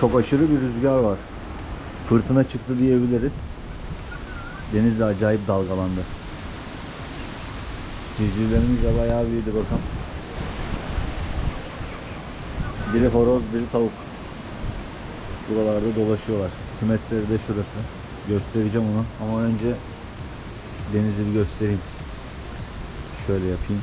Çok aşırı bir rüzgar var. Fırtına çıktı diyebiliriz. Deniz de acayip dalgalandı. Civcivlerimiz de bayağı büyüdü bakalım. Biri horoz, biri tavuk. Buralarda dolaşıyorlar. Kümesleri de şurası. Göstereceğim onu ama önce denizi bir göstereyim. Şöyle yapayım.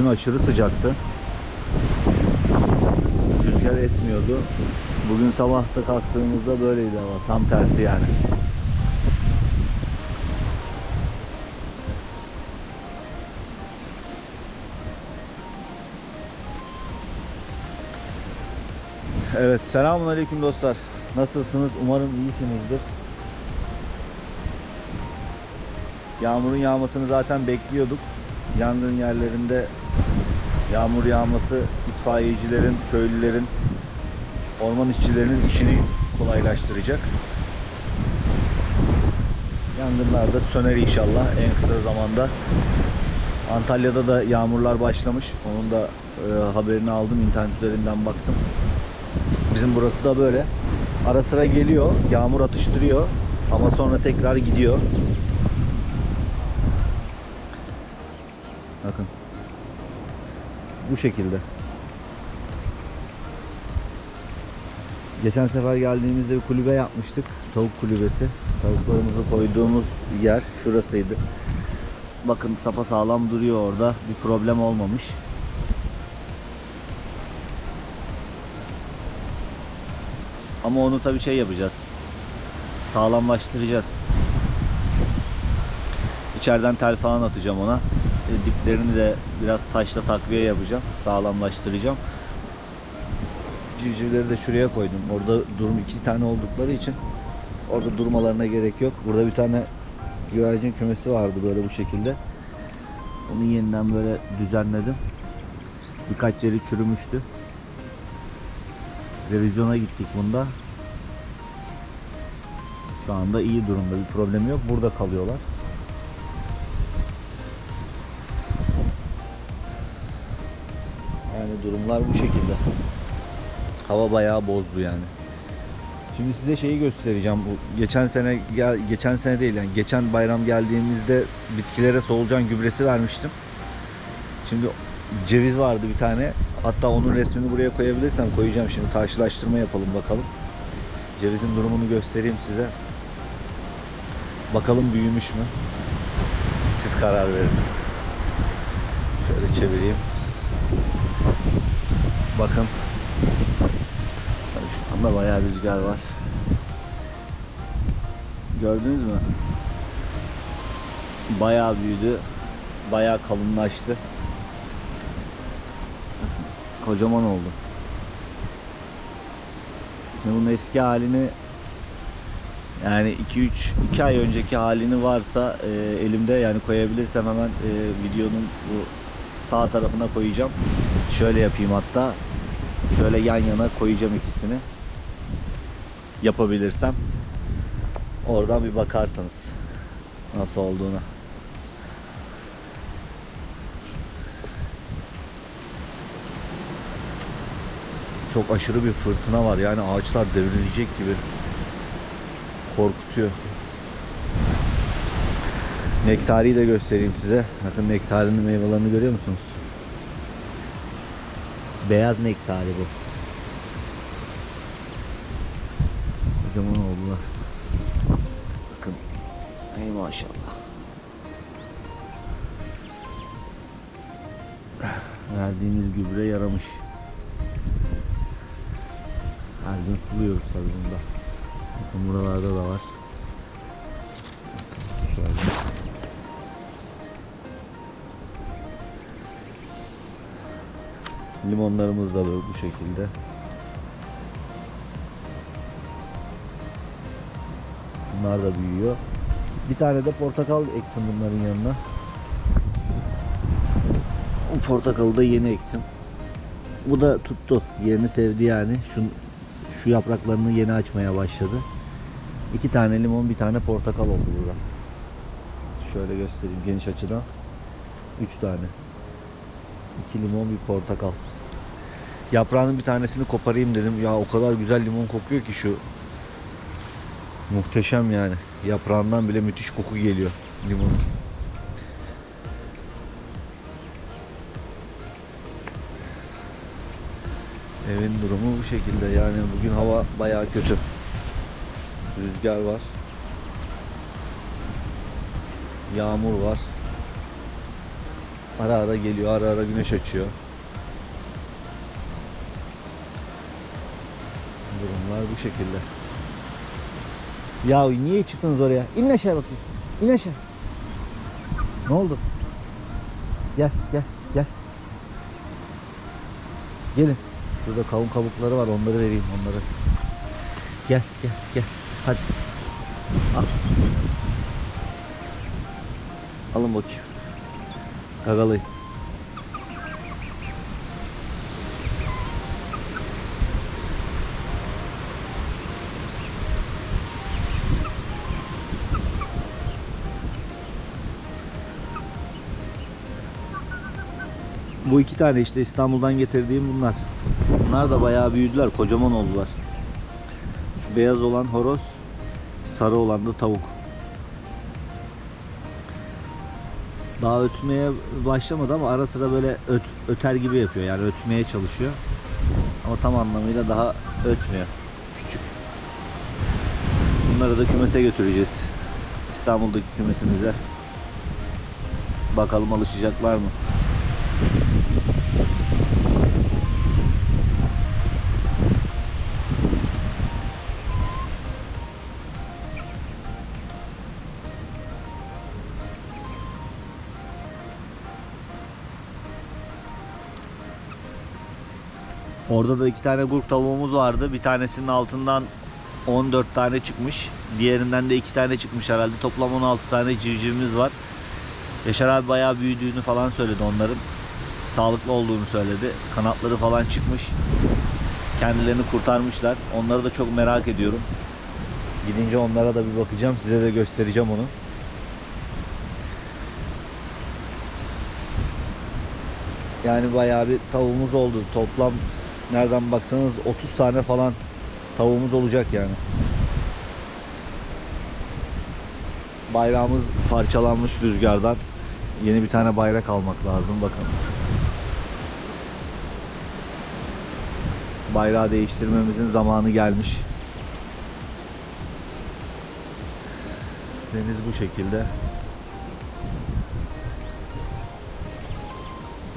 Dün aşırı sıcaktı. Rüzgar esmiyordu. Bugün sabah da kalktığımızda böyleydi ama tam tersi yani. Evet, selamun aleyküm dostlar. Nasılsınız? Umarım iyisinizdir. Yağmurun yağmasını zaten bekliyorduk. Yangın yerlerinde yağmur yağması itfaiyecilerin, köylülerin, orman işçilerinin işini kolaylaştıracak. Yangınlar da söner inşallah en kısa zamanda. Antalya'da da yağmurlar başlamış. Onun da e, haberini aldım internet üzerinden baktım. Bizim burası da böyle. Ara sıra geliyor, yağmur atıştırıyor ama sonra tekrar gidiyor. Bakın. Bu şekilde. Geçen sefer geldiğimizde bir kulübe yapmıştık. Tavuk kulübesi. Tavuklarımızı koyduğumuz yer şurasıydı. Bakın sapa sağlam duruyor orada. Bir problem olmamış. Ama onu tabii şey yapacağız. Sağlamlaştıracağız. İçeriden tel falan atacağım ona. E, Diplerini de biraz taşla takviye yapacağım. Sağlamlaştıracağım. Civcivleri de şuraya koydum. Orada durum iki tane oldukları için orada durmalarına gerek yok. Burada bir tane güvercin kümesi vardı böyle bu şekilde. Onu yeniden böyle düzenledim. Birkaç yeri çürümüştü. Revizyona gittik bunda. Şu anda iyi durumda bir problemi yok. Burada kalıyorlar. Yani durumlar bu şekilde. Hava bayağı bozdu yani. Şimdi size şeyi göstereceğim. Bu geçen sene gel geçen sene değil yani geçen bayram geldiğimizde bitkilere solucan gübresi vermiştim. Şimdi ceviz vardı bir tane. Hatta onun resmini buraya koyabilirsem koyacağım şimdi. Karşılaştırma yapalım bakalım. Cevizin durumunu göstereyim size. Bakalım büyümüş mü? Siz karar verin. Şöyle çevireyim. Bakın. Şu anda bayağı rüzgar var. Gördünüz mü? Bayağı büyüdü. Bayağı kalınlaştı. Kocaman oldu. Şimdi bunun eski halini yani 2-3 2 ay önceki halini varsa e, elimde yani koyabilirsem hemen e, videonun bu sağ tarafına koyacağım. Şöyle yapayım hatta. Şöyle yan yana koyacağım ikisini. Yapabilirsem. Oradan bir bakarsanız nasıl olduğuna. Çok aşırı bir fırtına var. Yani ağaçlar devrilecek gibi. Korkutuyor. Nektariyi de göstereyim size. Bakın nektarinin meyvelerini görüyor musunuz? Beyaz nektari bu. Kocaman oldular. Bakın. Ey maşallah. Verdiğimiz gübre yaramış. Her gün suluyoruz tabii bunda. Bakın buralarda da var. Limonlarımız da böyle bu şekilde. Bunlar da büyüyor. Bir tane de portakal ektim bunların yanına. O portakalı da yeni ektim. Bu da tuttu. Yerini sevdi yani. Şu, şu yapraklarını yeni açmaya başladı. İki tane limon, bir tane portakal oldu burada. Şöyle göstereyim geniş açıdan. Üç tane. İki limon, bir portakal. Yaprağının bir tanesini koparayım dedim. Ya o kadar güzel limon kokuyor ki şu. Muhteşem yani. Yaprağından bile müthiş koku geliyor limonun. Evin durumu bu şekilde. Yani bugün hava bayağı kötü. Rüzgar var. Yağmur var. Ara ara geliyor, ara ara güneş açıyor. Durumlar bu şekilde. Ya niye çıktınız oraya? İn aşağı bakayım. İn aşağı. Ne oldu? Gel, gel, gel. Gelin. Şurada kavun kabukları var. Onları vereyim onları. Gel, gel, gel. Hadi. Al. Alın bakayım. Gagalayın. Bu iki tane işte İstanbul'dan getirdiğim bunlar. Bunlar da bayağı büyüdüler, kocaman oldular. Şu beyaz olan horoz, sarı olan da tavuk. Daha ötmeye başlamadı ama ara sıra böyle öt, öter gibi yapıyor. Yani ötmeye çalışıyor. Ama tam anlamıyla daha ötmüyor. Küçük. Bunları da kümese götüreceğiz. İstanbul'daki kümesimize. Bakalım alışacaklar mı? Orada da iki tane gurk tavuğumuz vardı. Bir tanesinin altından 14 tane çıkmış. Diğerinden de iki tane çıkmış herhalde. Toplam 16 tane civcivimiz var. Yaşar abi bayağı büyüdüğünü falan söyledi onların. Sağlıklı olduğunu söyledi. Kanatları falan çıkmış. Kendilerini kurtarmışlar. Onları da çok merak ediyorum. Gidince onlara da bir bakacağım. Size de göstereceğim onu. Yani bayağı bir tavuğumuz oldu. Toplam nereden baksanız 30 tane falan tavuğumuz olacak yani. Bayrağımız parçalanmış rüzgardan. Yeni bir tane bayrak almak lazım bakın. Bayrağı değiştirmemizin zamanı gelmiş. Deniz bu şekilde.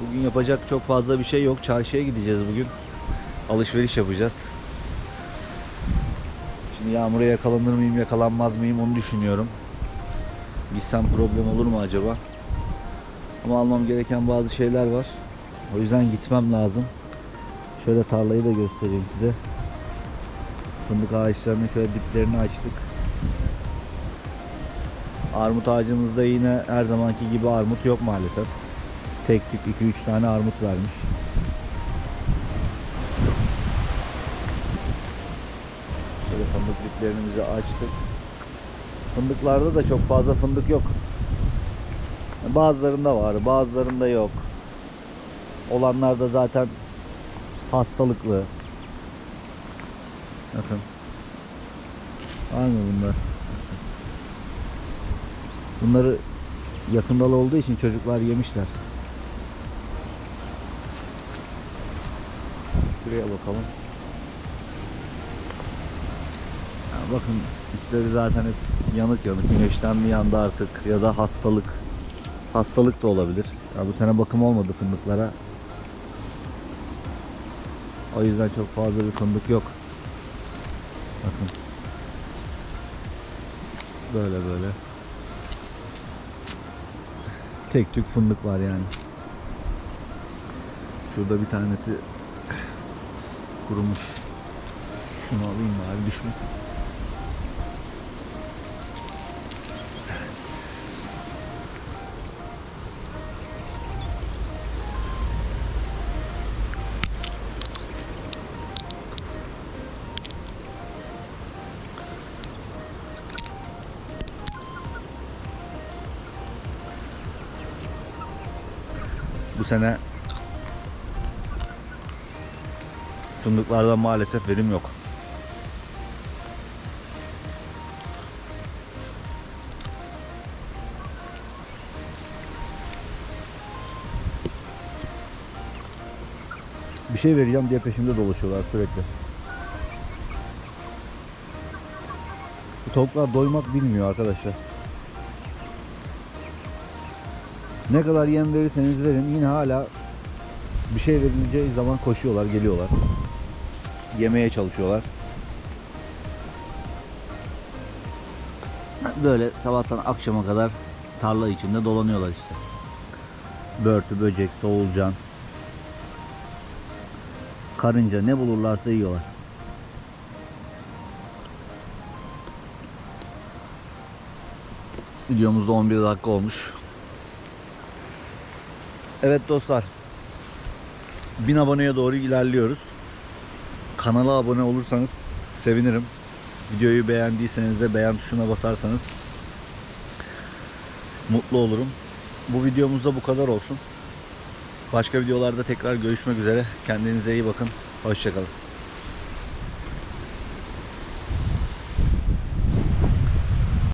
Bugün yapacak çok fazla bir şey yok. Çarşıya gideceğiz bugün. Alışveriş yapacağız. Şimdi yağmura yakalanır mıyım, yakalanmaz mıyım onu düşünüyorum. Gitsem problem olur mu acaba? Ama almam gereken bazı şeyler var. O yüzden gitmem lazım. Şöyle tarlayı da göstereyim size. Fındık ağaçlarının şöyle diplerini açtık. Armut ağacımızda yine her zamanki gibi armut yok maalesef. Tek tük 2-3 tane armut vermiş. Şöyle fındık diplerimizi açtık. Fındıklarda da çok fazla fındık yok. Bazılarında var, bazılarında yok. Olanlar da zaten hastalıklı. Bakın. Var mı bunlar? Bunları yakın dal olduğu için çocuklar yemişler. Şuraya bakalım. Ya bakın üstleri zaten hep yanık yanık. Güneşten mi yandı artık ya da hastalık. Hastalık da olabilir. Ya bu sene bakım olmadı fındıklara. O yüzden çok fazla bir fındık yok. Bakın. Böyle böyle. Tek tük fındık var yani. Şurada bir tanesi kurumuş. Şunu alayım bari düşmesin. Bu sene fındıklardan maalesef verim yok. Bir şey vereceğim diye peşimde dolaşıyorlar sürekli. Bu tavuklar doymak bilmiyor arkadaşlar. Ne kadar yem verirseniz verin yine hala bir şey verileceği zaman koşuyorlar, geliyorlar. Yemeye çalışıyorlar. Böyle sabahtan akşama kadar tarla içinde dolanıyorlar işte. Börtü, böcek, soğulcan, karınca ne bulurlarsa yiyorlar. Videomuzda 11 dakika olmuş. Evet dostlar. 1000 aboneye doğru ilerliyoruz. Kanala abone olursanız sevinirim. Videoyu beğendiyseniz de beğen tuşuna basarsanız mutlu olurum. Bu videomuzda bu kadar olsun. Başka videolarda tekrar görüşmek üzere. Kendinize iyi bakın. Hoşçakalın.